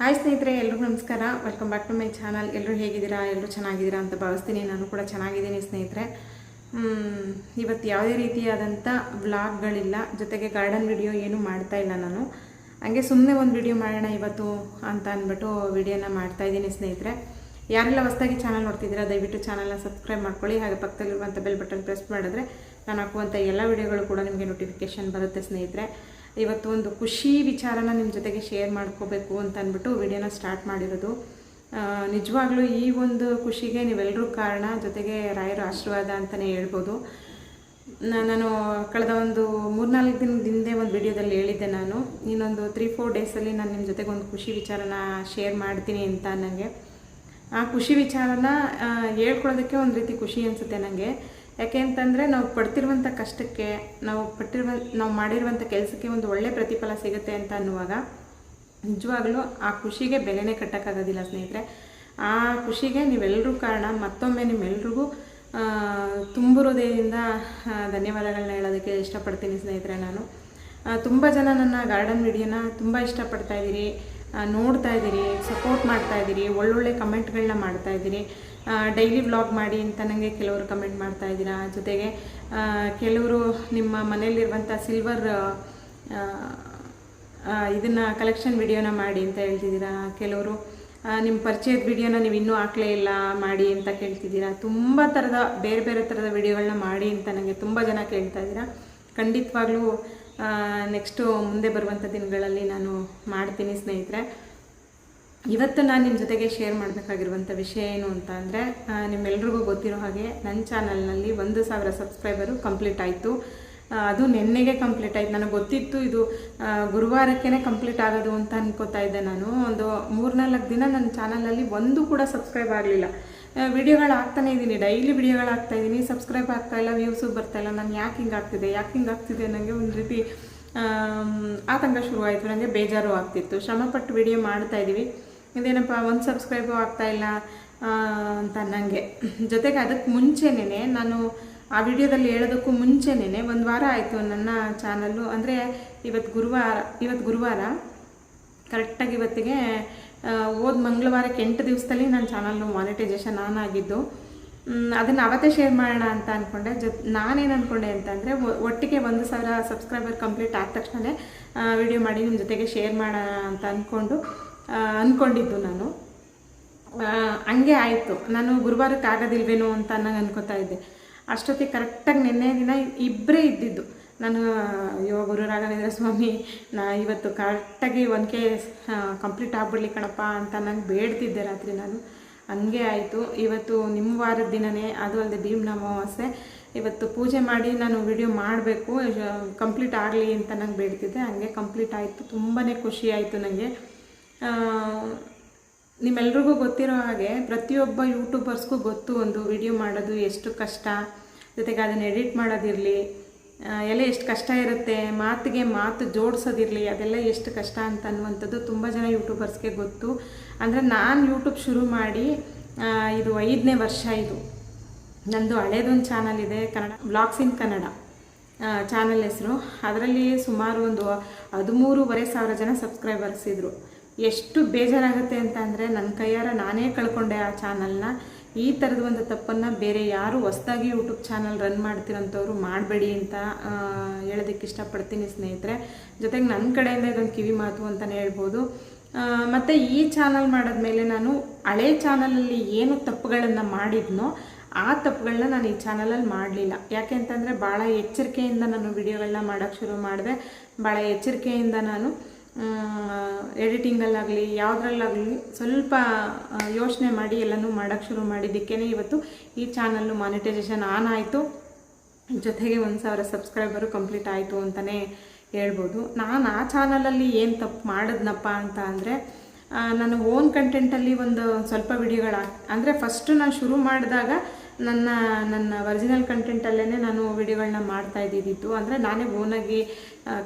Hi ಸ್ನೇಹಿತರೆ, ಎಲ್ರಿಗೂ ನಮಸ್ಕಾರ. Welcome back to my channel ಎಲ್ಲರೂ ಹೇಗಿದ್ದೀರಾ? ಎಲ್ಲರೂ ಚೆನ್ನಾಗಿದ್ದೀರಾ ಅಂತ ಭಾವಿಸ್ತೀನಿ. ನಾನು ಕೂಡ ಚೆನ್ನಾಗಿದ್ದೀನಿ ಸ್ನೇಹಿತರೆ. ಇವತ್ತು ಯಾವುದೇ ರೀತಿಯಾದಂಥ ವ್ಲಾಗ್ಗಳಿಲ್ಲ. ಜೊತೆಗೆ ಗಾರ್ಡನ್ ವಿಡಿಯೋ ಏನೂ ಮಾಡ್ತಾ ಇಲ್ಲ ನಾನು. ಹಂಗೆ ಸುಮ್ಮನೆ ಒಂದು ವಿಡಿಯೋ ಮಾಡೋಣ ಇವತ್ತು ಅಂತ ಅಂದ್ಬಿಟ್ಟು ವಿಡಿಯೋನ ಮಾಡ್ತಾ ಇದ್ದೀನಿ ಸ್ನೇಹಿತರೆ. ಯಾರೆಲ್ಲ ಹೊಸದಾಗಿ ಚಾನಲ್ ನೋಡ್ತಿದ್ದೀರಾ, ದಯವಿಟ್ಟು ಚಾನಲ್ನ ಸಬ್ಸ್ಕ್ರೈಬ್ ಮಾಡ್ಕೊಳ್ಳಿ. ಹಾಗೆ ಪಕ್ಕದಲ್ಲಿರುವಂಥ ಬೆಲ್ ಬಟನ್ ಪ್ರೆಸ್ ಮಾಡಿದ್ರೆ ನಾನು ಹಾಕುವಂಥ ಎಲ್ಲ ವಿಡಿಯೋಗಳು ಕೂಡ ನಿಮಗೆ ನೋಟಿಫಿಕೇಷನ್ ಬರುತ್ತೆ ಸ್ನೇಹಿತರೆ. ಇವತ್ತು ಒಂದು ಖುಷಿ ವಿಚಾರನ ನಿಮ್ಮ ಜೊತೆಗೆ ಶೇರ್ ಮಾಡ್ಕೋಬೇಕು ಅಂತ ಅಂದ್ಬಿಟ್ಟು ವಿಡಿಯೋನ ಸ್ಟಾರ್ಟ್ ಮಾಡಿರೋದು. ನಿಜವಾಗ್ಲೂ ಈ ಒಂದು ಖುಷಿಗೆ ನೀವೆಲ್ಲರೂ ಕಾರಣ, ಜೊತೆಗೆ ರಾಯರ ಆಶೀರ್ವಾದ ಅಂತಲೇ ಹೇಳ್ಬೋದು. ನಾನು ಕಳೆದ ಒಂದು ಮೂರ್ನಾಲ್ಕು ದಿನದ ಹಿಂದೆ ಒಂದು ವಿಡಿಯೋದಲ್ಲಿ ಹೇಳಿದ್ದೆ ನಾನು. ಇನ್ನೊಂದು ತ್ರೀ ಫೋರ್ ಡೇಸಲ್ಲಿ ನಾನು ನಿಮ್ಮ ಜೊತೆಗೆ ಒಂದು ಖುಷಿ ವಿಚಾರನ ಶೇರ್ ಮಾಡ್ತೀನಿ ಅಂತ ನನಗೆ ಆ ಖುಷಿ ವಿಚಾರನ ಹೇಳ್ಕೊಳ್ಳೋದಕ್ಕೆ ಒಂದು ರೀತಿ ಖುಷಿ ಅನಿಸುತ್ತೆ ನನಗೆ ಯಾಕೆ ಅಂತಂದರೆ ನಾವು ಪಡ್ತಿರುವಂಥ ಕಷ್ಟಕ್ಕೆ, ನಾವು ಪಟ್ಟಿರುವ, ನಾವು ಮಾಡಿರುವಂಥ ಕೆಲಸಕ್ಕೆ ಒಂದು ಒಳ್ಳೆ ಪ್ರತಿಫಲ ಸಿಗುತ್ತೆ ಅಂತ ಅನ್ನುವಾಗ ನಿಜವಾಗ್ಲೂ ಆ ಖುಷಿಗೆ ಬೆಲೆನೇ ಕಟ್ಟೋಕ್ಕಾಗೋದಿಲ್ಲ ಸ್ನೇಹಿತರೆ. ಆ ಖುಷಿಗೆ ನೀವೆಲ್ಲರೂ ಕಾರಣ. ಮತ್ತೊಮ್ಮೆ ನಿಮ್ಮೆಲ್ರಿಗೂ ತುಂಬು ಹೃದಯದಿಂದ ಧನ್ಯವಾದಗಳನ್ನ ಹೇಳೋದಕ್ಕೆ ಇಷ್ಟಪಡ್ತೀನಿ ಸ್ನೇಹಿತರೆ ನಾನು. ತುಂಬ ಜನ ನನ್ನ ಗಾರ್ಡನ್ ವಿಡಿಯೋನ ತುಂಬ ಇಷ್ಟಪಡ್ತಾ ಇದ್ದೀರಿ. ನೋಡ್ತಾ ಇದ್ದೀರಿ, ಸಪೋರ್ಟ್ ಮಾಡ್ತಾ ಇದ್ದೀರಿ, ಒಳ್ಳೊಳ್ಳೆ ಕಮೆಂಟ್ಗಳನ್ನ ಮಾಡ್ತಾ ಇದ್ದೀರಿ. ಡೈಲಿ ವ್ಲಾಗ್ ಮಾಡಿ ಅಂತ ನನಗೆ ಕೆಲವರು ಕಮೆಂಟ್ ಮಾಡ್ತಾ ಇದ್ದೀರಾ. ಜೊತೆಗೆ ಕೆಲವರು ನಿಮ್ಮ ಮನೆಯಲ್ಲಿರುವಂಥ ಸಿಲ್ವರ್ ಇದನ್ನು ಕಲೆಕ್ಷನ್ ವಿಡಿಯೋನ ಮಾಡಿ ಅಂತ ಹೇಳ್ತಿದ್ದೀರಾ. ಕೆಲವರು ನಿಮ್ಮ ಪರಿಚಯದ ವಿಡಿಯೋನ ನೀವು ಇನ್ನೂ ಹಾಕಲೇ ಇಲ್ಲ, ಮಾಡಿ ಅಂತ ಕೇಳ್ತಿದ್ದೀರಾ. ತುಂಬ ಥರದ ಬೇರೆ ಬೇರೆ ಥರದ ವಿಡಿಯೋಗಳನ್ನ ಮಾಡಿ ಅಂತ ನನಗೆ ತುಂಬ ಜನ ಕೇಳ್ತಾ ಇದ್ದೀರಾ. ಖಂಡಿತವಾಗ್ಲೂ ನೆಕ್ಸ್ಟು ಮುಂದೆ ಬರುವಂಥ ದಿನಗಳಲ್ಲಿ ನಾನು ಮಾಡ್ತೀನಿ ಸ್ನೇಹಿತರೆ. ಇವತ್ತು ನಾನು ನಿಮ್ಮ ಜೊತೆಗೆ ಶೇರ್ ಮಾಡಬೇಕಾಗಿರುವಂಥ ವಿಷಯ ಏನು ಅಂತ ಅಂದರೆ ನಿಮ್ಮೆಲ್ರಿಗೂ ಗೊತ್ತಿರೋ ಹಾಗೆ ನನ್ನ ಚಾನಲ್ನಲ್ಲಿ ಒಂದು ಸಾವಿರ ಸಬ್ಸ್ಕ್ರೈಬರು ಕಂಪ್ಲೀಟ್ ಆಯಿತು. ಅದು ನಿನ್ನೆಗೆ ಕಂಪ್ಲೀಟ್ ಆಯಿತು. ನನಗೆ ಗೊತ್ತಿತ್ತು ಇದು ಗುರುವಾರಕ್ಕೇ ಕಂಪ್ಲೀಟ್ ಆಗೋದು ಅಂತ ಅನ್ಕೋತಾ ಇದ್ದೆ ನಾನು. ಒಂದು ಮೂರ್ನಾಲ್ಕು ದಿನ ನನ್ನ ಚಾನಲಲ್ಲಿ ಒಂದು ಕೂಡ ಸಬ್ಸ್ಕ್ರೈಬ್ ಆಗಲಿಲ್ಲ. ವಿಡಿಯೋಗಳು ಆಗ್ತಾನೇ ಇದ್ದೀನಿ ಡೈಲಿ ವಿಡಿಯೋಗಳು ಆಗ್ತಾ ಇದ್ದೀನಿ ಸಬ್ಸ್ಕ್ರೈಬ್ ಆಗ್ತಾ ಇಲ್ಲ ವ್ಯೂಸು ಬರ್ತಾ ಇಲ್ಲ. ನಾನು ಯಾಕೆ ಹಿಂಗೆ ಆಗ್ತಿದೆ? ಯಾಕೆ ಹಿಂಗೆ ಆಗ್ತಿದೆ ನನಗೆ ಒಂದು ರೀತಿ ಆತಂಕ ಶುರುವಾಯಿತು. ನನಗೆ ಬೇಜಾರು ಆಗ್ತಿತ್ತು. ಶ್ರಮಪಟ್ಟು ವಿಡಿಯೋ ಮಾಡ್ತಾ ಇದ್ದೀವಿ ಇದೇನಪ್ಪ, ಒಂದು ಸಬ್ಸ್ಕ್ರೈಬು ಆಗ್ತಾ ಇಲ್ಲ ಅಂತ ನನಗೆ ಜೊತೆಗೆ ಅದಕ್ಕೆ ಮುಂಚೆನೇ ನಾನು ಆ ವಿಡಿಯೋದಲ್ಲಿ ಹೇಳೋದಕ್ಕೂ ಮುಂಚೆನೇ ಒಂದು ವಾರ ಆಯಿತು ನನ್ನ ಚಾನಲ್ಲು. ಅಂದರೆ ಇವತ್ತು ಗುರುವಾರ ಇವತ್ತು ಗುರುವಾರ ಕರೆಕ್ಟಾಗಿ ಇವತ್ತಿಗೆ ಹೋದ ಮಂಗಳವಾರಕ್ಕೆ ಎಂಟು ದಿವಸದಲ್ಲಿ ನನ್ನ ಚಾನಲ್ಲು ಮಾನಿಟೈಸೇಷನ್ ಆನ್ ಆಗಿದ್ದು. ಅದನ್ನು ಅವತ್ತೇ ಶೇರ್ ಮಾಡೋಣ ಅಂತ ಅಂದ್ಕೊಂಡೆ ಜೊ, ನಾನೇನು ಅಂದ್ಕೊಂಡೆ ಅಂತಂದರೆ ಒಟ್ಟಿಗೆ ಒಂದು ಸಾವಿರ ಸಬ್ಸ್ಕ್ರೈಬರ್ ಕಂಪ್ಲೀಟ್ ಆದ ತಕ್ಷಣ ವಿಡಿಯೋ ಮಾಡಿ ನಿಮ್ಮ ಜೊತೆಗೆ ಶೇರ್ ಮಾಡೋಣ ಅಂತ ಅಂದ್ಕೊಂಡು ಅಂದ್ಕೊಂಡಿದ್ದು ನಾನು. ಹಂಗೆ ಆಯಿತು. ನಾನು ಗುರುವಾರಕ್ಕೆ ಆಗೋದಿಲ್ವೇನೋ ಅಂತ ನಂಗೆ ಅನ್ಕೋತಾ ಇದ್ದೆ. ಅಷ್ಟೊತ್ತಿಗೆ ಕರೆಕ್ಟಾಗಿ ನಿನ್ನೆ ದಿನ ಇಬ್ಬರೇ ಇದ್ದಿದ್ದು. ನಾನು ಅಯ್ಯೋ ಗುರು ರಾಘವೇಂದ್ರ ಸ್ವಾಮಿ, ನಾ ಇವತ್ತು ಕರೆಕ್ಟಾಗಿ ಒನ್ ಕೆ ಕಂಪ್ಲೀಟ್ ಆಗ್ಬಿಡ್ಲಿ ಕಣಪ್ಪ ಅಂತ ನಂಗೆ ಬೇಡ್ತಿದ್ದೆ ರಾತ್ರಿ ನಾನು. ಹಂಗೆ ಆಯಿತು. ಇವತ್ತು ನಿಮ್ಮ ವಾರದ ದಿನವೇ ಅದು ಅಲ್ಲದೆ ಭೀಮ್ನ ಅಮಾವಾಸ್ಯೆ ಇವತ್ತು ಪೂಜೆ ಮಾಡಿ ನಾನು ವಿಡಿಯೋ ಮಾಡಬೇಕು. ಕಂಪ್ಲೀಟ್ ಆಗಲಿ ಅಂತ ನಂಗೆ ಬೇಡ್ತಿದ್ದೆ. ಹಂಗೆ ಕಂಪ್ಲೀಟ್ ಆಯಿತು. ತುಂಬಾ ಖುಷಿ ಆಯಿತು ನನಗೆ ನಿಮ್ಮೆಲ್ರಿಗೂ ಗೊತ್ತಿರೋ ಹಾಗೆ ಪ್ರತಿಯೊಬ್ಬ ಯೂಟ್ಯೂಬರ್ಸ್ಗೂ ಗೊತ್ತು ಒಂದು ವಿಡಿಯೋ ಮಾಡೋದು ಎಷ್ಟು ಕಷ್ಟ, ಜೊತೆಗೆ ಅದನ್ನು ಎಡಿಟ್ ಮಾಡೋದಿರಲಿ ಎಲ್ಲ ಎಷ್ಟು ಕಷ್ಟ ಇರುತ್ತೆ, ಮಾತಿಗೆ ಮಾತು ಜೋಡಿಸೋದಿರಲಿ, ಅದೆಲ್ಲ ಎಷ್ಟು ಕಷ್ಟ ಅಂತ ಅನ್ನುವಂಥದ್ದು ತುಂಬ ಜನ ಯೂಟ್ಯೂಬರ್ಸ್ಗೆ ಗೊತ್ತು. ಅಂದರೆ ನಾನು ಯೂಟ್ಯೂಬ್ ಶುರು ಮಾಡಿ ಇದು ಐದನೇ ವರ್ಷ ಇದು. ನಂದು ಹಳೇದೊಂದು ಚಾನಲ್ ಇದೆ, Kannada blogs in Kannada channel ಹೆಸರು. ಅದರಲ್ಲಿ ಸುಮಾರು ಒಂದು ಹದಿಮೂರುವರೆ ಸಾವಿರ ಜನ ಸಬ್ಸ್ಕ್ರೈಬರ್ಸ್ ಇದ್ದರು ಎಷ್ಟು ಬೇಜಾರಾಗುತ್ತೆ ಅಂತ ಅಂದರೆ ನನ್ನ ಕೈಯಾರ ನಾನೇ ಕಳ್ಕೊಂಡೆ ಆ ಚಾನಲ್ನ. ಈ ಥರದ ಒಂದು ತಪ್ಪನ್ನು ಬೇರೆ ಯಾರು ಹೊಸ್ದಾಗಿ ಯೂಟ್ಯೂಬ್ ಚಾನಲ್ ರನ್ ಮಾಡ್ತಿರೋಂಥವ್ರು ಮಾಡಬೇಡಿ ಅಂತ ಹೇಳೋದಕ್ಕೆ ಇಷ್ಟಪಡ್ತೀನಿ ಸ್ನೇಹಿತರೆ. ಜೊತೆಗೆ ನನ್ನ ಕಡೆಯಿಂದ ಇದೊಂದು ಕಿವಿ ಮಾತು ಅಂತಲೇ ಹೇಳ್ಬೋದು. ಮತ್ತು ಈ ಚಾನಲ್ ಮಾಡಿದ್ಮೇಲೆ ನಾನು ಹಳೆ ಚಾನಲಲ್ಲಿ ಏನು ತಪ್ಪುಗಳನ್ನು ಮಾಡಿದ್ನೋ ಆ ತಪ್ಪುಗಳನ್ನ ನಾನು ಈ ಚಾನಲಲ್ಲಿ ಮಾಡಲಿಲ್ಲ. ಯಾಕೆ ಅಂತಂದರೆ ಭಾಳ ಎಚ್ಚರಿಕೆಯಿಂದ ನಾನು ವಿಡಿಯೋಗಳನ್ನ ಮಾಡೋಕ್ಕೆ ಶುರು ಮಾಡಿದೆ. ಭಾಳ ಎಚ್ಚರಿಕೆಯಿಂದ ನಾನು ಎಡಿಟಿಂಗಲ್ಲಾಗಲಿ ಯಾವುದ್ರಲ್ಲಾಗಲಿ ಸ್ವಲ್ಪ ಯೋಚನೆ ಮಾಡಿ ಎಲ್ಲನೂ ಮಾಡೋಕ್ಕೆ ಶುರು ಮಾಡಿದ್ದಕ್ಕೇ ಇವತ್ತು ಈ ಚಾನಲ್ಲು ಮಾನಿಟೈಸೇಷನ್ ಆನ್ ಆಯಿತು. ಜೊತೆಗೆ ಒಂದು ಸಾವಿರ ಸಬ್ಸ್ಕ್ರೈಬರು ಕಂಪ್ಲೀಟ್ ಆಯಿತು ಅಂತಲೇ ಹೇಳ್ಬೋದು. ನಾನು ಆ ಚಾನಲಲ್ಲಿ ಏನು ತಪ್ಪು ಮಾಡಿದ್ನಪ್ಪ ಅಂತ ಅಂದರೆ ನಾನು ಓನ್ ಕಂಟೆಂಟಲ್ಲಿ ಒಂದು ಸ್ವಲ್ಪ ವಿಡಿಯೋಗಳು ಅಂದರೆ ಫಸ್ಟು ನಾನು ಶುರು ಮಾಡಿದಾಗ ನನ್ನ ನನ್ನ ಒರಿಜಿನಲ್ ಕಂಟೆಂಟಲ್ಲೇ ನಾನು ವಿಡಿಯೋಗಳನ್ನ ಮಾಡ್ತಾ ಇದ್ದಿದ್ದು. ಅಂದರೆ ನಾನೇ ಓನಾಗಿ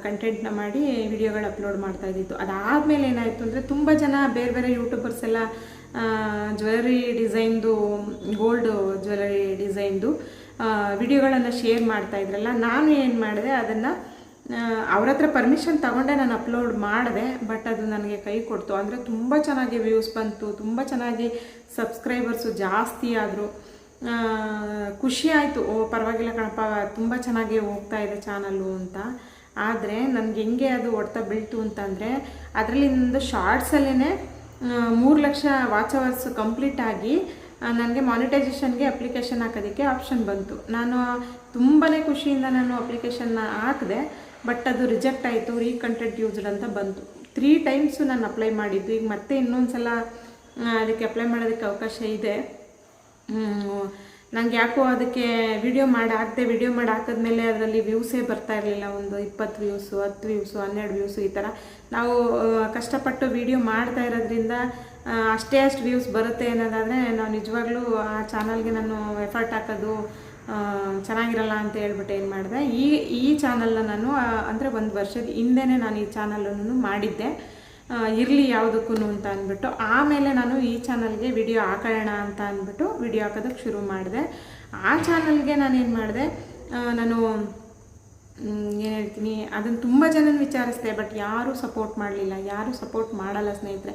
ಕಂಟೆಂಟ್ನ ಮಾಡಿ ವಿಡಿಯೋಗಳು ಅಪ್ಲೋಡ್ ಮಾಡ್ತಾ ಇದ್ದಿದ್ದು. ಅದಾದಮೇಲೆ ಏನಾಯಿತು ಅಂದರೆ ತುಂಬ ಜನ ಬೇರೆ ಬೇರೆ ಯೂಟ್ಯೂಬರ್ಸ್ ಎಲ್ಲ ಜ್ಯುವೆಲರಿ ಡಿಸೈನ್ದು ಗೋಲ್ಡ್ ಜ್ಯುವೆಲರಿ ಡಿಸೈನ್ದು ವಿಡಿಯೋಗಳನ್ನು ಶೇರ್ ಮಾಡ್ತಾ ಇದ್ರಲ್ಲ, ನಾನು ಏನು ಮಾಡಿದೆ, ಅದನ್ನು ಅವ್ರ ಹತ್ರ ಪರ್ಮಿಷನ್ ತಗೊಂಡೆ ನಾನು ಅಪ್ಲೋಡ್ ಮಾಡಿದೆ ಬಟ್ ಅದು ನನಗೆ ಕೈ ಕೊಡ್ತು. ಅಂದರೆ ತುಂಬ ಚೆನ್ನಾಗಿ ವ್ಯೂಸ್ ಬಂತು, ತುಂಬ ಚೆನ್ನಾಗಿ ಸಬ್ಸ್ಕ್ರೈಬರ್ಸು ಜಾಸ್ತಿ ಆದರು. ಖುಷಿ ಆಯಿತು. ಓ, ಪರವಾಗಿಲ್ಲ ಕಣಪ್ಪ, ತುಂಬ ಚೆನ್ನಾಗಿ ಹೋಗ್ತಾ ಇದೆ ಚಾನಲ್ಲು ಅಂತ. ಆದರೆ ನನಗೆ ಹೆಂಗೆ ಅದು ಹೊಡ್ತಾ ಬೀಳ್ತು ಅಂತಂದರೆ ಅದರಲ್ಲಿ ಒಂದು ಶಾರ್ಟ್ಸಲ್ಲೇ ಮೂರು ಲಕ್ಷ ವಾಚ್ ಅವರ್ಸ್ ಕಂಪ್ಲೀಟ್ ಆಗಿ ನನಗೆ ಮಾನಿಟೈಸೇಷನ್ಗೆ ಅಪ್ಲಿಕೇಶನ್ ಹಾಕೋದಕ್ಕೆ ಆಪ್ಷನ್ ಬಂತು. ನಾನು ತುಂಬಾ ಖುಷಿಯಿಂದ ನಾನು ಅಪ್ಲಿಕೇಶನ್ನ ಹಾಕಿದೆ ಬಟ್ ಅದು ರಿಜೆಕ್ಟ್ ಆಯಿತು ರೀಕಂಟೆಂಟ್ ಯೂಸ್ಡ್ ಅಂತ ಬಂತು. ತ್ರೀ ಟೈಮ್ಸು ನಾನು ಅಪ್ಲೈ ಮಾಡಿದ್ದು. ಈಗ ಮತ್ತೆ ಇನ್ನೊಂದು ಸಲ ಅದಕ್ಕೆ ಅಪ್ಲೈ ಮಾಡೋದಕ್ಕೆ ಅವಕಾಶ ಇದೆ. ನಂಗೆ ಯಾಕೋ ಅದಕ್ಕೆ ವಿಡಿಯೋ ಮಾಡಿ ಹಾಕ್ದೆ ವಿಡಿಯೋ ಮಾಡಿ, ಹಾಕಿದ್ಮೇಲೆ ಅದರಲ್ಲಿ ವ್ಯೂಸೇ ಬರ್ತಾ ಇರಲಿಲ್ಲ. ಒಂದು ಇಪ್ಪತ್ತು ವ್ಯೂಸು ಹತ್ತು ವ್ಯೂಸು ಹನ್ನೆರಡು ವ್ಯೂಸು ಈ ಥರ. ನಾವು ಕಷ್ಟಪಟ್ಟು ವಿಡಿಯೋ ಮಾಡ್ತಾ ಇರೋದ್ರಿಂದ ಅಷ್ಟೇ ಅಷ್ಟು ವ್ಯೂಸ್ ಬರುತ್ತೆ ಅನ್ನೋದಾದರೆ ನಾವು ನಿಜವಾಗ್ಲೂ ಆ ಚಾನಲ್ಗೆ ನಾನು ಎಫರ್ಟ್ ಹಾಕೋದು ಚೆನ್ನಾಗಿರಲ್ಲ ಅಂತ ಹೇಳ್ಬಿಟ್ಟು ಏನು ಮಾಡಿದೆ. ಈ ಈ ಚಾನಲ್ನ ನಾನು ಅಂದರೆ ಒಂದು ವರ್ಷದ ಹಿಂದೆನೇ ನಾನು ಈ ಚಾನಲನ್ನು ಮಾಡಿದ್ದೆ. ಇರಲಿ ಯಾವುದಕ್ಕೂ ಅಂತ ಅಂದ್ಬಿಟ್ಟು, ಆಮೇಲೆ ನಾನು ಈ ಚಾನಲ್ಗೆ ವಿಡಿಯೋ ಹಾಕೋಣ ಅಂತ ಅಂದ್ಬಿಟ್ಟು ವಿಡಿಯೋ ಹಾಕೋದಕ್ಕೆ ಶುರು ಮಾಡಿದೆ. ಆ ಚಾನಲ್ಗೆ ನಾನೇನು ಮಾಡಿದೆ ನಾನು ಏನು ಹೇಳ್ತೀನಿ, ಅದನ್ನು ತುಂಬ ಜನನ ವಿಚಾರಿಸಿದೆ, ಬಟ್ ಯಾರೂ ಸಪೋರ್ಟ್ ಮಾಡಲಿಲ್ಲ, ಯಾರೂ ಸಪೋರ್ಟ್ ಮಾಡಲ್ಲ ಸ್ನೇಹಿತರೆ.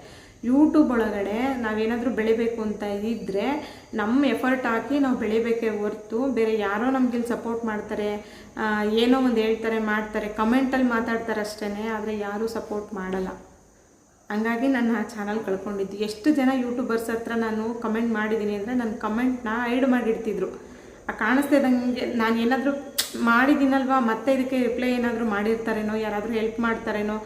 ಯೂಟ್ಯೂಬ್ ಒಳಗಡೆ ನಾವೇನಾದರೂ ಬೆಳಿಬೇಕು ಅಂತ ಇದ್ದರೆ ನಮ್ಮ ಎಫರ್ಟ್ ಹಾಕಿ ನಾವು ಬೆಳಿಬೇಕೇ ಹೊರ್ತು ಬೇರೆ ಯಾರೋ ನಮಗಿಲ್ಲಿ ಸಪೋರ್ಟ್ ಮಾಡ್ತಾರೆ ಏನೋ ಒಂದು ಹೇಳ್ತಾರೆ, ಮಾಡ್ತಾರೆ, ಕಮೆಂಟಲ್ಲಿ ಮಾತಾಡ್ತಾರೆ ಅಷ್ಟೇ ಆದರೆ ಯಾರೂ ಸಪೋರ್ಟ್ ಮಾಡಲ್ಲ. ಹಂಗಾಗಿ ನಾನು ಆ ಚಾನಲ್ ಕಳ್ಕೊಂಡಿದ್ದು. ಎಷ್ಟು ಜನ ಯೂಟ್ಯೂಬರ್ಸ್ ಹತ್ರ ನಾನು ಕಮೆಂಟ್ ಮಾಡಿದ್ದೀನಿ ಅಂದರೆ ನನ್ನ ಕಮೆಂಟ್ನ ಐಡ್ ಮಾಡಿಡ್ತಿದ್ರು ಆ ಕಾಣಿಸ್ತಿದ್ದಂಗೆ ನಾನು ಏನಾದರೂ ಮಾಡಿದ್ದೀನಲ್ವಾ? ಮತ್ತೆ ಇದಕ್ಕೆ ರಿಪ್ಲೈ ಏನಾದರೂ ಮಾಡಿರ್ತಾರೇನೋ? ಯಾರಾದರೂ ಹೆಲ್ಪ್ ಮಾಡ್ತಾರೇನೋ?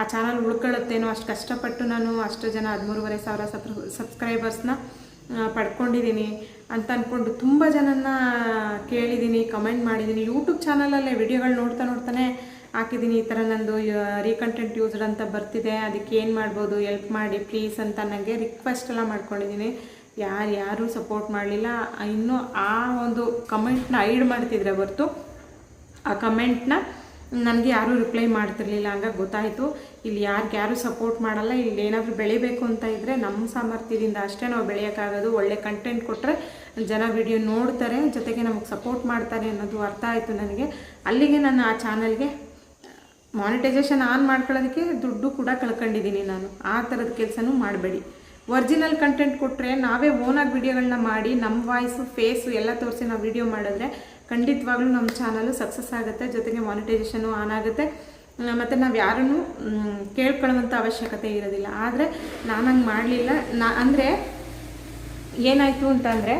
ಆ ಚಾನಲ್ ಉಳ್ಕೊಳ್ಳುತ್ತೇನೋ? ಅಷ್ಟು ಕಷ್ಟಪಟ್ಟು ನಾನು ಅಷ್ಟು ಜನ ಹದಿಮೂರುವರೆ ಸಾವಿರ ಸಬ್ರು ಸಬ್ಸ್ಕ್ರೈಬರ್ಸ್ನ ಪಡ್ಕೊಂಡಿದ್ದೀನಿ ಅಂತ ಅಂದ್ಕೊಂಡು ತುಂಬ ಜನನ ಕೇಳಿದ್ದೀನಿ ಕಮೆಂಟ್ ಮಾಡಿದ್ದೀನಿ. ಯೂಟ್ಯೂಬ್ ಚಾನಲಲ್ಲೇ ವಿಡಿಯೋಗಳು ನೋಡ್ತಾ ನೋಡ್ತಾನೆ ಹಾಕಿದ್ದೀನಿ ಈ ಥರ ನಂದು ರೀಕಂಟೆಂಟ್ ಯೂಸ್ಡ್ ಅಂತ ಬರ್ತಿದೆ, ಅದಕ್ಕೆ ಏನು ಮಾಡ್ಬೋದು ಎಲ್ಪ್ ಮಾಡಿ ಪ್ಲೀಸ್ ಅಂತ ನನಗೆ ರಿಕ್ವೆಸ್ಟ್ ಎಲ್ಲ ಮಾಡ್ಕೊಂಡಿದ್ದೀನಿ ಯಾರು, ಯಾರೂ ಸಪೋರ್ಟ್ ಮಾಡಲಿಲ್ಲ. ಇನ್ನೂ ಆ ಒಂದು ಕಮೆಂಟ್ನ ಐಡ್ ಮಾಡ್ತಿದ್ರೆ ಹೊರ್ತು, ಆ ಕಮೆಂಟ್ನ ನನಗೆ ಯಾರೂ ರಿಪ್ಲೈ ಮಾಡ್ತಿರ್ಲಿಲ್ಲ, ಹಂಗಾಗಿ ಗೊತ್ತಾಯಿತು. ಇಲ್ಲಿ ಯಾರಿಗೆ ಯಾರೂ ಸಪೋರ್ಟ್ ಮಾಡಲ್ಲ, ಇಲ್ಲಿ ಏನಾದರೂ ಬೆಳಿಬೇಕು ಅಂತ ಇದ್ದರೆ ನಮ್ಮ ಸಾಮರ್ಥ್ಯದಿಂದ ಅಷ್ಟೇ ನಾವು ಬೆಳೆಯೋಕ್ಕಾಗೋದು. ಒಳ್ಳೆ ಕಂಟೆಂಟ್ ಕೊಟ್ಟರೆ ಜನ ವಿಡಿಯೋ ನೋಡ್ತಾರೆ, ಜೊತೆಗೆ ನಮಗೆ ಸಪೋರ್ಟ್ ಮಾಡ್ತಾರೆ ಅನ್ನೋದು ಅರ್ಥ ಆಯಿತು ನನಗೆ. ಅಲ್ಲಿಗೆ ನಾನು ಆ ಚಾನಲ್ಗೆ ಮಾನಿಟೈಸೇಷನ್ ಆನ್ ಮಾಡ್ಕೊಳ್ಳೋದಕ್ಕೆ ದುಡ್ಡು ಕೂಡ ಕಳ್ಕೊಂಡಿದ್ದೀನಿ ನಾನು. ಆ ಥರದ ಕೆಲಸನೂ ಮಾಡಬೇಡಿ. ಒರಿಜಿನಲ್ ಕಂಟೆಂಟ್ ಕೊಟ್ಟರೆ ನಾವೇ ಓನಾಗಿ ವಿಡಿಯೋಗಳನ್ನ ಮಾಡಿ ನಮ್ಮ ವಾಯ್ಸು ಫೇಸು ಎಲ್ಲ ತೋರಿಸಿ ನಾವು ವಿಡಿಯೋ ಮಾಡಿದ್ರೆ ಖಂಡಿತವಾಗ್ಲೂ ನಮ್ಮ ಚಾನಲು ಸಕ್ಸಸ್ ಆಗುತ್ತೆ, ಜೊತೆಗೆ ಮಾನಿಟೈಸೇಷನು ಆನ್ ಆಗುತ್ತೆ. ಮತ್ತು ನಾವು ಯಾರನ್ನು ಕೇಳ್ಕೊಳ್ಳುವಂಥ ಅವಶ್ಯಕತೆ ಇರೋದಿಲ್ಲ. ಆದರೆ ನಾನು ಹಂಗೆ ಮಾಡಲಿಲ್ಲ. ನಾ, ಅಂದರೆ ಏನಾಯಿತು ಅಂತಂದರೆ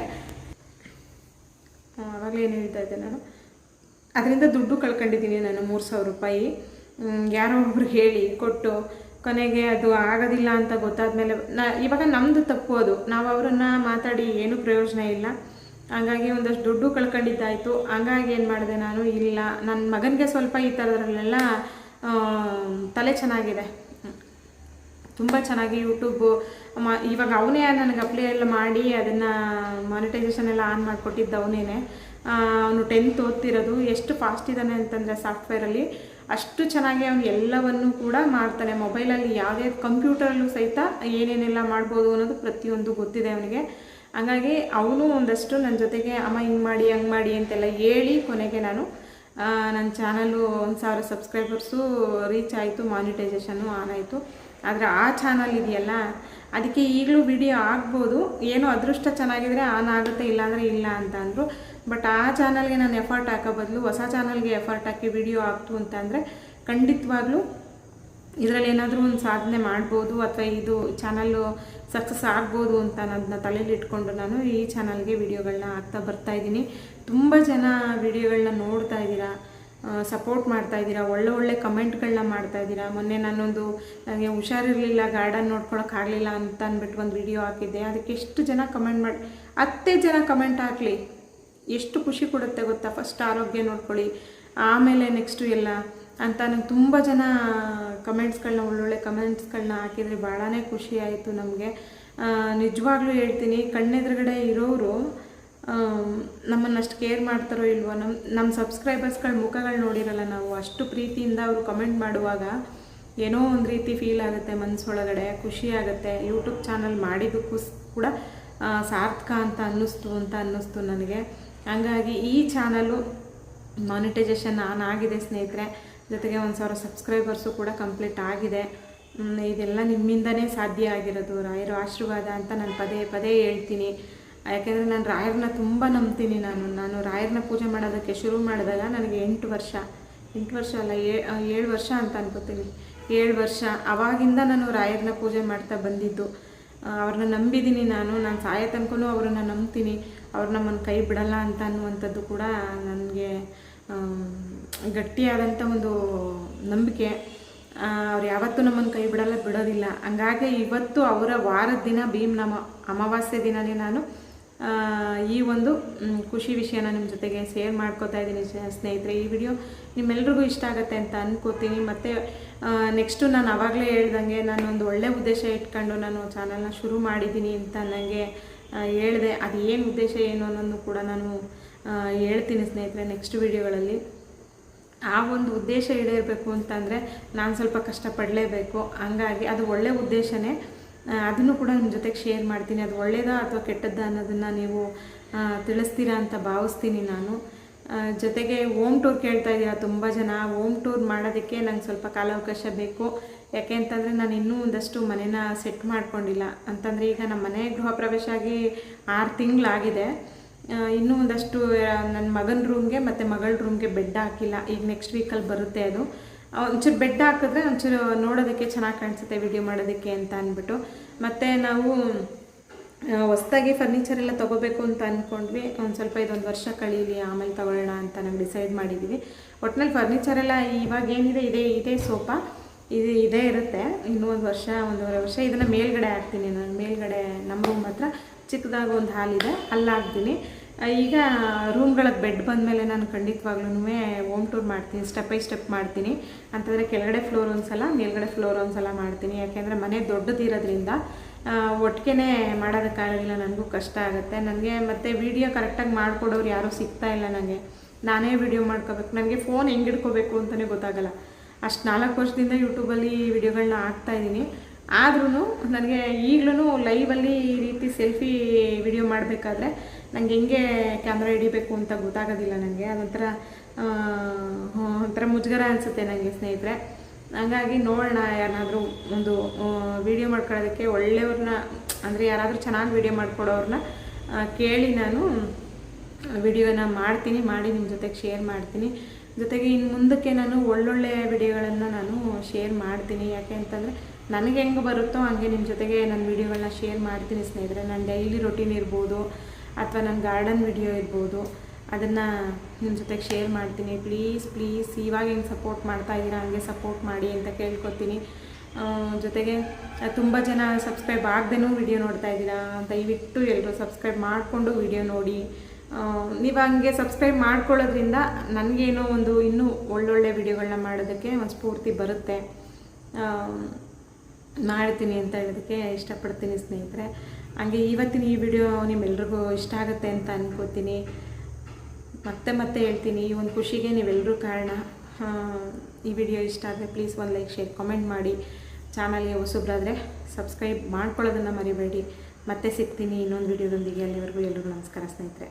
ಆವಾಗಲೇ ಏನು ಹೇಳ್ತಾ ಇದ್ದೆ ನಾನು? ಅದರಿಂದ ದುಡ್ಡು ಕಳ್ಕೊಂಡಿದ್ದೀನಿ ನಾನು ಮೂರು ಸಾವಿರ ರೂಪಾಯಿ. ಯಾರೋ ಒಬ್ರು ಹೇಳಿ, ಕೊಟ್ಟು, ಕೊನೆಗೆ ಅದು ಆಗೋದಿಲ್ಲ ಅಂತ ಗೊತ್ತಾದ್ಮೇಲೆ, ನಾ, ಇವಾಗ ನಮ್ಮದು ತಪ್ಪು ಅದು. ನಾವು ಅವರನ್ನು ಮಾತಾಡಿ ಏನೂ ಪ್ರಯೋಜನ ಇಲ್ಲ. ಹಂಗಾಗಿ ಒಂದಷ್ಟು ದುಡ್ಡು ಕಳ್ಕೊಂಡಿದ್ದಾಯಿತು. ಹಂಗಾಗಿ ಏನು ಮಾಡಿದೆ ನಾನು? ಇಲ್ಲ ನನ್ನ ಮಗನಿಗೆ ಸ್ವಲ್ಪ ಈ ಥರದ್ರಲ್ಲೆಲ್ಲ ತಲೆ ಚೆನ್ನಾಗಿದೆ. ತುಂಬ ಚೆನ್ನಾಗಿ ಯೂಟ್ಯೂಬು ಮ, ಇವಾಗ ಅವನೇ ನನಗೆ ಅಪ್ಲೈ ಎಲ್ಲ ಮಾಡಿ ಅದನ್ನು ಮಾನಿಟೈಸೇಷನ್ ಎಲ್ಲ ಆನ್ ಮಾಡಿಕೊಟ್ಟಿದ್ದ ಅವನೇನೆ. ಅವನು ಟೆಂತ್ ಓದ್ತಿರೋದು. ಎಷ್ಟು ಫಾಸ್ಟ್ ಇದ್ದಾನೆ ಅಂತಂದರೆ ಸಾಫ್ಟ್ವೇರಲ್ಲಿ ಅಷ್ಟು ಚೆನ್ನಾಗಿ ಅವನು ಎಲ್ಲವನ್ನು ಕೂಡ ಮಾಡ್ತಾನೆ. ಮೊಬೈಲಲ್ಲಿ ಯಾವುದೇ ಕಂಪ್ಯೂಟರಲ್ಲೂ ಸಹಿತ ಏನೇನೆಲ್ಲ ಮಾಡ್ಬೋದು ಅನ್ನೋದು ಪ್ರತಿಯೊಂದು ಗೊತ್ತಿದೆ ಅವನಿಗೆ. ಹಂಗಾಗಿ ಅವನು ಒಂದಷ್ಟು ನನ್ನ ಜೊತೆಗೆ, ಅಮ್ಮ, ಹಿಂಗೆ ಮಾಡಿ, ಹಂಗೆ ಮಾಡಿ ಅಂತೆಲ್ಲ ಹೇಳಿ ಕೊನೆಗೆ ನಾನು ನನ್ನ ಚಾನಲ್ಲು ಒಂದು ಸಾವಿರ ಸಬ್ಸ್ಕ್ರೈಬರ್ಸು ರೀಚ್ ಆಯಿತು ಮಾನಿಟೈಸೇಷನು ಆನ್ ಆಯಿತು. ಆದರೆ ಆ ಚಾನಲ್ ಇದೆಯಲ್ಲ, ಅದಕ್ಕೆ ಈಗಲೂ ವಿಡಿಯೋ ಆಗ್ಬೋದು. ಏನೋ ಅದೃಷ್ಟ ಚೆನ್ನಾಗಿದ್ರೆ ಆನ್ ಆಗುತ್ತೆ, ಇಲ್ಲಾಂದರೆ ಇಲ್ಲ ಅಂತ ಅಂದರು. ಬಟ್ ಆ ಚಾನಲ್ಗೆ ನಾನು ಎಫರ್ಟ್ ಹಾಕೋ ಬದಲು ಹೊಸ ಚಾನಲ್ಗೆ ಎಫರ್ಟ್ ಹಾಕಿ ವಿಡಿಯೋ ಆಗ್ತು ಅಂತಂದರೆ ಖಂಡಿತವಾಗ್ಲೂ ಇದರಲ್ಲಿ ಏನಾದರೂ ಒಂದು ಸಾಧನೆ ಮಾಡ್ಬೋದು ಅಥವಾ ಇದು ಚಾನಲ್ಲು ಸಕ್ಸಸ್ ಆಗ್ಬೋದು ಅಂತ ಅನ್ನೋದನ್ನ ತಲೆಯಲ್ಲಿ ಇಟ್ಕೊಂಡು ನಾನು ಈ ಚಾನಲ್ಗೆ ವಿಡಿಯೋಗಳನ್ನ ಹಾಕ್ತಾ ಬರ್ತಾ ಇದ್ದೀನಿ. ತುಂಬ ಜನ ವಿಡಿಯೋಗಳನ್ನ ನೋಡ್ತಾ ಇದ್ದೀರಾ ಸಪೋರ್ಟ್ ಮಾಡ್ತಾ ಇದ್ದೀರಾ, ಒಳ್ಳೆ ಒಳ್ಳೆ ಕಮೆಂಟ್ಗಳನ್ನ ಮಾಡ್ತಾ ಇದ್ದೀರಾ? ಮೊನ್ನೆ ನಾನೊಂದು ನನಗೆ ಹುಷಾರಿರಲಿಲ್ಲ ಗಾರ್ಡನ್ ನೋಡ್ಕೊಳಕ್ಕಾಗಲಿಲ್ಲ ಅಂತ ಅಂದ್ಬಿಟ್ಟು ಒಂದು ವಿಡಿಯೋ ಹಾಕಿದ್ದೆ. ಅದಕ್ಕೆ ಎಷ್ಟು ಜನ ಕಮೆಂಟ್ ಮಾಡಿ, ಹತ್ತೇ ಜನ ಕಮೆಂಟ್ ಹಾಕಲಿ. ಎಷ್ಟು ಖುಷಿ ಕೊಡುತ್ತೆ ಗೊತ್ತಾ? ಫಸ್ಟ್ ಆರೋಗ್ಯ ನೋಡ್ಕೊಳ್ಳಿ. ಆಮೇಲೆ ನೆಕ್ಸ್ಟು ಎಲ್ಲ ಅಂತ ನಂಗೆ ತುಂಬ ಜನ ಕಮೆಂಟ್ಸ್ಗಳನ್ನ ಒಳ್ಳೊಳ್ಳೆ ಕಮೆಂಟ್ಸ್ಗಳನ್ನ ಹಾಕಿದರೆ ಭಾಳನೇ ಖುಷಿ ಆಯಿತು ನಮಗೆ. ನಿಜವಾಗ್ಲೂ ಹೇಳ್ತೀನಿ, ಕಣ್ಣೆದುರುಗಡೆ ಇರೋರು ನಮ್ಮನ್ನು ಅಷ್ಟು ಕೇರ್ ಮಾಡ್ತಾರೋ ಇಲ್ವೋ ನಮ್ಮ ನಮ್ಮ ಸಬ್ಸ್ಕ್ರೈಬರ್ಸ್ಗಳ ಮುಖಗಳು ನೋಡಿರಲ್ಲ ನಾವು, ಅಷ್ಟು ಪ್ರೀತಿಯಿಂದ ಅವರು ಕಮೆಂಟ್ ಮಾಡುವಾಗ ಏನೋ ಒಂದು ರೀತಿ ಫೀಲ್ ಆಗುತ್ತೆ ಮನಸ್ಸೊಳಗಡೆ ಖುಷಿ ಆಗುತ್ತೆ. ಯೂಟ್ಯೂಬ್ ಚಾನಲ್ ಮಾಡಿದ್ದಕ್ಕೂ ಕೂಡ ಸಾರ್ಥಕ ಅಂತ ಅನ್ನಿಸ್ತು ಅಂತ ಅನ್ನಿಸ್ತು ನನಗೆ. ಹಂಗಾಗಿ ಈ ಚಾನಲು ಮಾನಿಟೈಜೇಷನ್ ಆನ್ ಆಗಿದೆ ಸ್ನೇಹಿತರೆ. ಜೊತೆಗೆ ಒಂದು ಸಾವಿರ ಸಬ್ಸ್ಕ್ರೈಬರ್ಸು ಕೂಡ ಕಂಪ್ಲೀಟ್ ಆಗಿದೆ. ಇದೆಲ್ಲ ನಿಮ್ಮಿಂದನೇ ಸಾಧ್ಯ ಆಗಿರೋದು. ರಾಯರ ಆಶೀರ್ವಾದ ಅಂತ ನಾನು ಪದೇ ಪದೇ ಹೇಳ್ತೀನಿ. ಯಾಕೆಂದರೆ ನಾನು ರಾಯರನ್ನ ತುಂಬ ನಂಬ್ತೀನಿ ನಾನು. ನಾನು ರಾಯರನ್ನ ಪೂಜೆ ಮಾಡೋದಕ್ಕೆ ಶುರು ಮಾಡಿದಾಗ ನನಗೆ ಎಂಟು ವರ್ಷ ಎಂಟು ವರ್ಷ ಅಲ್ಲ ಏಳು ವರ್ಷ ಅಂತ ಅನ್ಕೋತೀನಿ. ಏಳು ವರ್ಷ. ಅವಾಗಿಂದ ನಾನು ರಾಯರನ್ನ ಪೂಜೆ ಮಾಡ್ತಾ ಬಂದಿದ್ದು. ಅವ್ರನ್ನ ನಂಬಿದ್ದೀನಿ ನಾನು. ನಾನು ಸಾಯೋ ತನಕನೂ ಅವ್ರನ್ನ ನಂಬ್ತೀನಿ. ಅವ್ರು ನಮ್ಮನ್ನು ಕೈ ಬಿಡಲ್ಲ ಅಂತ ಅನ್ನುವಂಥದ್ದು ಕೂಡ ನನಗೆ ಗಟ್ಟಿಯಾದಂಥ ಒಂದು ನಂಬಿಕೆ. ಅವ್ರು ಯಾವತ್ತೂ ನಮ್ಮನ್ನು ಕೈ ಬಿಡಲ್ಲ, ಬಿಡೋದಿಲ್ಲ. ಹಂಗಾಗಿ ಇವತ್ತು ಅವರ ವಾರದ ದಿನ ಭೀಮ್ ನಮ ಅಮಾವಾಸ್ಯೆ ದಿನನೇ ನಾನು ಈ ಒಂದು ಖುಷಿ ವಿಷಯನ ನಿಮ್ಮ ಜೊತೆಗೆ ಶೇರ್ ಮಾಡ್ಕೋತಾ ಇದ್ದೀನಿ ಸ್ನೇಹಿತರೆ. ಈ ವಿಡಿಯೋ ನಿಮ್ಮೆಲ್ರಿಗೂ ಇಷ್ಟ ಆಗುತ್ತೆ ಅಂತ ಅಂದ್ಕೋತೀನಿ ಮತ್ತು ನೆಕ್ಸ್ಟು ನಾನು ಆವಾಗಲೇ ಹೇಳ್ದಂಗೆ ನಾನು ಒಂದು ಒಳ್ಳೆಯ ಉದ್ದೇಶ ಇಟ್ಕೊಂಡು ನಾನು ಚಾನಲ್ನ ಶುರು ಮಾಡಿದ್ದೀನಿ ಅಂತ ನನಗೆ ಹೇಳಿದೆ, ಅದು ಏನು ಉದ್ದೇಶ ಏನು ಅನ್ನೋದು ಕೂಡ ನಾನು ಹೇಳ್ತೀನಿ ಸ್ನೇಹಿತರೆ ನೆಕ್ಸ್ಟ್ ವಿಡಿಯೋಗಳಲ್ಲಿ ಆ ಒಂದು ಉದ್ದೇಶ ಈಡೇರಬೇಕು ಅಂತಂದರೆ ನಾನು ಸ್ವಲ್ಪ ಕಷ್ಟಪಡಲೇಬೇಕು. ಹಂಗಾಗಿ ಅದು ಒಳ್ಳೆಯ ಉದ್ದೇಶನೇ. ಅದನ್ನು ಕೂಡ ನಿಮ್ಮ ಜೊತೆಗೆ ಶೇರ್ ಮಾಡ್ತೀನಿ. ಅದು ಒಳ್ಳೇದಾ ಅಥವಾ ಕೆಟ್ಟದ್ದಾ ಅನ್ನೋದನ್ನು ನೀವು ತಿಳಿಸ್ತೀರಾ ಅಂತ ಭಾವಿಸ್ತೀನಿ ನಾನು. ಜೊತೆಗೆ ಓಮ್ ಟೂರ್ ಕೇಳ್ತಾ ಇದ್ದೀರಾ ತುಂಬ ಜನ. ಓಮ್ ಟೂರ್ ಮಾಡೋದಕ್ಕೆ ನಂಗೆ ಸ್ವಲ್ಪ ಕಾಲಾವಕಾಶ ಬೇಕು. ಯಾಕೆ ಅಂತಂದರೆ ನಾನು ಇನ್ನೂ ಒಂದಷ್ಟು ಮನೇನ ಸೆಟ್ ಮಾಡ್ಕೊಂಡಿಲ್ಲ. ಅಂತಂದರೆ ಈಗ ನಮ್ಮ ಮನೆ ಗೃಹ ಪ್ರವೇಶ ಆಗಿ ಆರು ತಿಂಗಳಾಗಿದೆ. ಇನ್ನೂ ಒಂದಷ್ಟು ನನ್ನ ಮಗನ ರೂಮ್ಗೆ ಮತ್ತು ಮಗಳ ರೂಮ್ಗೆ ಬೆಡ್ ಹಾಕಿಲ್ಲ. ಈಗ ನೆಕ್ಸ್ಟ್ ವೀಕಲ್ಲಿ ಬರುತ್ತೆ ಅದು. ಒಂಚೂರು ಬೆಡ್ ಹಾಕಿದ್ರೆ ಒಂಚೂರು ನೋಡೋದಕ್ಕೆ ಚೆನ್ನಾಗಿ ಕಾಣಿಸುತ್ತೆ ವಿಡಿಯೋ ಮಾಡೋದಕ್ಕೆ ಅಂತ ಅಂದ್ಬಿಟ್ಟು. ಮತ್ತು ನಾವು ಹೊಸ್ದಾಗಿ ಫರ್ನಿಚರ್ ಎಲ್ಲ ತೊಗೋಬೇಕು ಅಂತ ಅಂದ್ಕೊಂಡ್ವಿ ಒಂದು ಸ್ವಲ್ಪ ಇದೊಂದು ವರ್ಷ ಕಳೀಲಿ, ಆಮೇಲೆ ತಗೊಳ್ಳೋಣ ಅಂತ ನಾವು ಡಿಸೈಡ್ ಮಾಡಿದ್ದೀವಿ ಒಟ್ನಲ್ಲಿ ಫರ್ನಿಚರ್ ಎಲ್ಲ ಇವಾಗ ಏನಿದೆ, ಇದೇ ಇದೇ ಸೋಫಾ ಇದು ಇದೇ ಇರುತ್ತೆ. ಇನ್ನೂ ಒಂದು ವರ್ಷ, ಒಂದೂವರೆ ವರ್ಷ. ಇದನ್ನು ಮೇಲ್ಗಡೆ ಹಾಕ್ತೀನಿ ನಾನು. ಮೇಲ್ಗಡೆ ನಮ್ಮ ರೂಮ್ ಹತ್ರ ಚಿಕ್ಕದಾಗಿ ಒಂದು ಹಾಲಿದೆ ಅಲ್ಲಿ ಹಾಕ್ತೀನಿ. ಈಗ ರೂಮ್ಗಳಿಗೆ ಬೆಡ್ ಬಂದಮೇಲೆ ನಾನು ಖಂಡಿತವಾಗ್ಲೂ ಹೋಮ್ ಟೂರ್ ಮಾಡ್ತೀನಿ. ಸ್ಟೆಪ್ ಬೈ ಸ್ಟೆಪ್ ಮಾಡ್ತೀನಿ. ಅಂತಂದರೆ ಕೆಳಗಡೆ ಫ್ಲೋರ್ ಒಂದ್ಸಲ, ಮೇಲ್ಗಡೆ ಫ್ಲೋರ್ ಒಂದ್ಸಲ ಮಾಡ್ತೀನಿ. ಯಾಕೆಂದರೆ ಮನೆ ದೊಡ್ಡದಿರೋದ್ರಿಂದ ಒಟ್ಟಿಗೆ ಮಾಡೋದಕ್ಕಾಗಲಿಲ್ಲ ನನಗೂ ಕಷ್ಟ ಆಗುತ್ತೆ. ನನಗೆ ಮತ್ತು ವೀಡಿಯೋ ಕರೆಕ್ಟಾಗಿ ಮಾಡಿಕೊಡೋರು ಯಾರೂ ಸಿಗ್ತಾ ಇಲ್ಲ ನನಗೆ ನಾನೇ ವೀಡಿಯೋ ಮಾಡ್ಕೋಬೇಕು. ನನಗೆ ಫೋನ್ ಹೆಂಗೆ ಹಿಡ್ಕೋಬೇಕು ಅಂತಲೇ ಗೊತ್ತಾಗಲ್ಲ. ಅಷ್ಟು ನಾಲ್ಕು ವರ್ಷದಿಂದ ಯೂಟ್ಯೂಬಲ್ಲಿ ವೀಡಿಯೋಗಳನ್ನ ಹಾಕ್ತಾ ಇದ್ದೀನಿ. ಆದ್ರೂ ನನಗೆ ಈಗಲೂ ಲೈವಲ್ಲಿ ಈ ರೀತಿ ಸೆಲ್ಫಿ ವಿಡಿಯೋ ಮಾಡಬೇಕಾದ್ರೆ ನನಗೆ ಹೆಂಗೆ ಕ್ಯಾಮ್ರಾ ಹಿಡಿಬೇಕು ಅಂತ ಗೊತ್ತಾಗೋದಿಲ್ಲ ನನಗೆ. ಅದೊಂಥರ ಒಂಥರ ಮುಜುಗರ ಅನಿಸುತ್ತೆ ನನಗೆ ಸ್ನೇಹಿತರೆ. ಹಂಗಾಗಿ ನೋಡೋಣ, ಯಾರನ್ನಾದರೂ ಒಂದು ವಿಡಿಯೋ ಮಾಡ್ಕೊಳ್ಳೋದಕ್ಕೆ ಒಳ್ಳೆಯವ್ರನ್ನ, ಅಂದರೆ ಯಾರಾದರೂ ಚೆನ್ನಾಗಿ ವಿಡಿಯೋ ಮಾಡಿಕೊಡೋರನ್ನ ಕೇಳಿ ನಾನು ವಿಡಿಯೋನ ಮಾಡ್ತೀನಿ, ಮಾಡಿ ನಿಮ್ಮ ಜೊತೆಗೆ ಶೇರ್ ಮಾಡ್ತೀನಿ. ಜೊತೆಗೆ ಇನ್ನು ಮುಂದಕ್ಕೆ ನಾನು ಒಳ್ಳೊಳ್ಳೆಯ ವಿಡಿಯೋಗಳನ್ನು ನಾನು ಶೇರ್ ಮಾಡ್ತೀನಿ. ಯಾಕೆ ಅಂತಂದರೆ ನನಗೆ ಹೆಂಗೆ ಬರುತ್ತೋ ಹಂಗೆ ನಿಮ್ಮ ಜೊತೆಗೆ ನನ್ನ ವಿಡಿಯೋಗಳನ್ನ ಶೇರ್ ಮಾಡ್ತೀನಿ ಸ್ನೇಹಿತರೆ. ನನ್ನ ಡೈಲಿ ರೊಟೀನ್ ಇರ್ಬೋದು, ಅಥವಾ ನನ್ನ ಗಾರ್ಡನ್ ವಿಡಿಯೋ ಇರ್ಬೋದು. ಅದನ್ನು ನಿಮ್ಮ ಜೊತೆಗೆ ಶೇರ್ ಮಾಡ್ತೀನಿ. ಪ್ಲೀಸ್ ಪ್ಲೀಸ್ ಇವಾಗ ಹೆಂಗೆ ಸಪೋರ್ಟ್ ಮಾಡ್ತಾ ಇದ್ದೀರಾ, ಹಂಗೆ ಸಪೋರ್ಟ್ ಮಾಡಿ ಅಂತ ಕೇಳ್ಕೊತೀನಿ. ಜೊತೆಗೆ ತುಂಬ ಜನ ಸಬ್ಸ್ಕ್ರೈಬ್ ಆಗದೇನೂ ವಿಡಿಯೋ ನೋಡ್ತಾ ಇದ್ದೀರಾ, ದಯವಿಟ್ಟು ಎಲ್ಲರೂ ಸಬ್ಸ್ಕ್ರೈಬ್ ಮಾಡಿಕೊಂಡು ವಿಡಿಯೋ ನೋಡಿ. ನೀವು ಹಂಗೆ ಸಬ್ಸ್ಕ್ರೈಬ್ ಮಾಡ್ಕೊಳ್ಳೋದ್ರಿಂದ ನನಗೇನೋ ಒಂದು ಇನ್ನೂ ಒಳ್ಳೊಳ್ಳೆ ವಿಡಿಯೋಗಳನ್ನ ಮಾಡೋದಕ್ಕೆ ಒಂದು ಸ್ಫೂರ್ತಿ ಬರುತ್ತೆ ಮಾಡ್ತೀನಿ ಅಂತ ಹೇಳೋದಕ್ಕೆ ಇಷ್ಟಪಡ್ತೀನಿ ಸ್ನೇಹಿತರೆ. ಹಂಗೆ ಇವತ್ತಿನ ಈ ವಿಡಿಯೋ ನಿಮ್ಮೆಲ್ರಿಗೂ ಇಷ್ಟ ಆಗುತ್ತೆ ಅಂತ ಅನ್ಕೋತೀನಿ. ಮತ್ತೆ ಮತ್ತೆ ಹೇಳ್ತೀನಿ, ಈ ಒಂದು ಖುಷಿಗೆ ನೀವೆಲ್ಲರೂ ಕಾರಣ. ಈ ವಿಡಿಯೋ ಇಷ್ಟ ಆದರೆ ಪ್ಲೀಸ್ ಒಂದು ಲೈಕ್ ಶೇರ್ ಕಾಮೆಂಟ್ ಮಾಡಿ. ಚಾನಲ್ಗೆ ಹೊಸಬ್ರಾದರೆ ಸಬ್ಸ್ಕ್ರೈಬ್ ಮಾಡ್ಕೊಳ್ಳೋದನ್ನು ಮರಿಬೇಡಿ. ಮತ್ತೆ ಸಿಗ್ತೀನಿ ಇನ್ನೊಂದು ವಿಡಿಯೋದೊಂದಿಗೆ. ಅಲ್ಲಿವರೆಗೂ ಎಲ್ಲರಿಗೂ ನಮಸ್ಕಾರ ಸ್ನೇಹಿತರೆ.